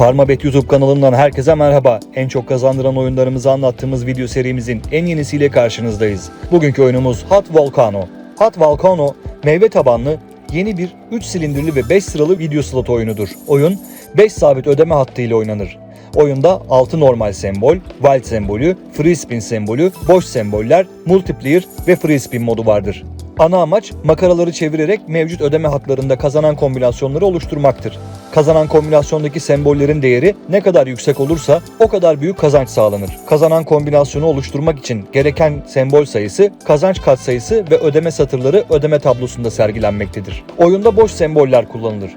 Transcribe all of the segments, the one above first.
Parmabet YouTube kanalından herkese merhaba. En çok kazandıran oyunlarımızı anlattığımız video serimizin en yenisiyle karşınızdayız. Bugünkü oyunumuz Hot Volcano. Hot Volcano, meyve tabanlı, yeni bir 3 silindirli ve 5 sıralı video slot oyunudur. Oyun 5 sabit ödeme hattı ile oynanır. Oyunda 6 normal sembol, wild sembolü, free spin sembolü, boş semboller, multiplayer ve free spin modu vardır. Ana amaç makaraları çevirerek mevcut ödeme hatlarında kazanan kombinasyonları oluşturmaktır. Kazanan kombinasyondaki sembollerin değeri ne kadar yüksek olursa o kadar büyük kazanç sağlanır. Kazanan kombinasyonu oluşturmak için gereken sembol sayısı, kazanç katsayısı ve ödeme satırları ödeme tablosunda sergilenmektedir. Oyunda boş semboller kullanılır.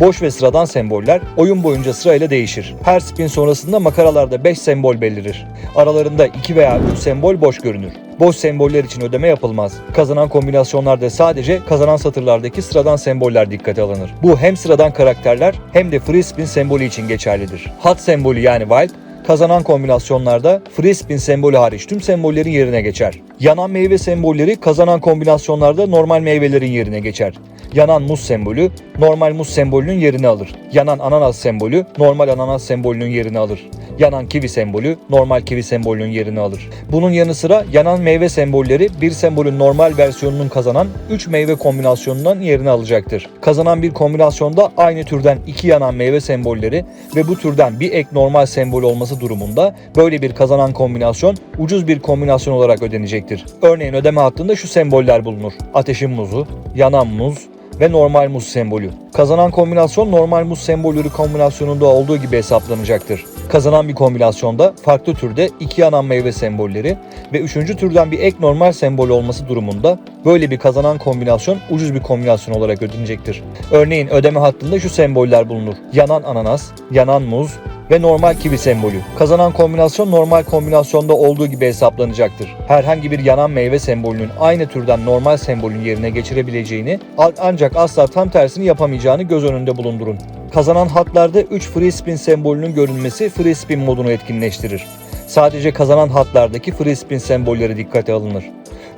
Boş ve sıradan semboller oyun boyunca sırayla değişir. Her spin sonrasında makaralarda 5 sembol belirir. Aralarında 2 veya 3 sembol boş görünür. Boş semboller için ödeme yapılmaz. Kazanan kombinasyonlarda sadece kazanan satırlardaki sıradan semboller dikkate alınır. Bu hem sıradan karakterler hem de free spin sembolü için geçerlidir. Hot sembolü yani wild kazanan kombinasyonlarda free spin sembolü hariç tüm sembollerin yerine geçer. Yanan meyve sembolleri kazanan kombinasyonlarda normal meyvelerin yerine geçer. Yanan muz sembolü normal muz sembolünün yerini alır. Yanan ananas sembolü normal ananas sembolünün yerini alır. Yanan kivi sembolü normal kivi sembolünün yerini alır. Bunun yanı sıra yanan meyve sembolleri bir sembolün normal versiyonunun kazanan 3 meyve kombinasyonundan yerini alacaktır. Kazanan bir kombinasyonda aynı türden iki yanan meyve sembolleri ve bu türden bir ek normal sembol olması durumunda böyle bir kazanan kombinasyon ucuz bir kombinasyon olarak ödenecektir. Örneğin ödeme hattında şu semboller bulunur. Ateşin muzu, yanan muz, ve normal muz sembolü. Kazanan kombinasyon normal muz sembolleri kombinasyonunda olduğu gibi hesaplanacaktır. Kazanan bir kombinasyonda farklı türde iki yanan meyve sembolleri ve üçüncü türden bir ek normal sembol olması durumunda böyle bir kazanan kombinasyon ucuz bir kombinasyon olarak ödenecektir. Örneğin ödeme hattında şu semboller bulunur. Yanan ananas, yanan muz, ve normal kivi sembolü. Kazanan kombinasyon normal kombinasyonda olduğu gibi hesaplanacaktır. Herhangi bir yanan meyve sembolünün aynı türden normal sembolün yerine geçirebileceğini ancak asla tam tersini yapamayacağını göz önünde bulundurun. Kazanan hatlarda 3 free spin sembolünün görünmesi free spin modunu etkinleştirir. Sadece kazanan hatlardaki free spin sembolleri dikkate alınır.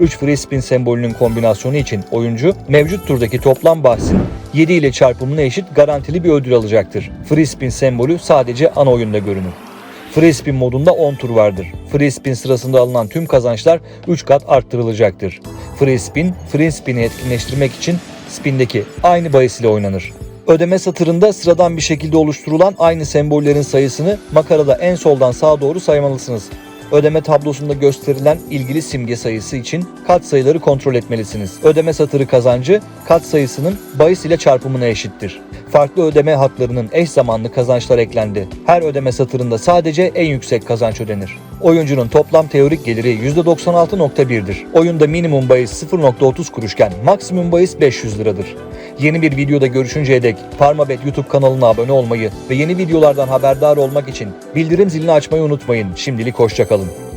3 free spin sembolünün kombinasyonu için oyuncu mevcut turdaki toplam bahsin 7 ile çarpımına eşit garantili bir ödül alacaktır. Free spin sembolü sadece ana oyunda görünür. Free spin modunda 10 tur vardır. Free spin sırasında alınan tüm kazançlar 3 kat arttırılacaktır. Free spin, free spin'i etkinleştirmek için spindeki aynı bahis ile oynanır. Ödeme satırında sıradan bir şekilde oluşturulan aynı sembollerin sayısını makarada en soldan sağa doğru saymalısınız. Ödeme tablosunda gösterilen ilgili simge sayısı için kat sayıları kontrol etmelisiniz. Ödeme satırı kazancı kat sayısının bahis ile çarpımına eşittir. Farklı ödeme hatlarının eş zamanlı kazançlar eklendi. Her ödeme satırında sadece en yüksek kazanç ödenir. Oyuncunun toplam teorik geliri %96.1'dir. Oyunda minimum bahis 0.30 kuruşken maksimum bahis 500 liradır. Yeni bir videoda görüşünceye dek Parmabet YouTube kanalına abone olmayı ve yeni videolardan haberdar olmak için bildirim zilini açmayı unutmayın. Şimdilik hoşçakalın.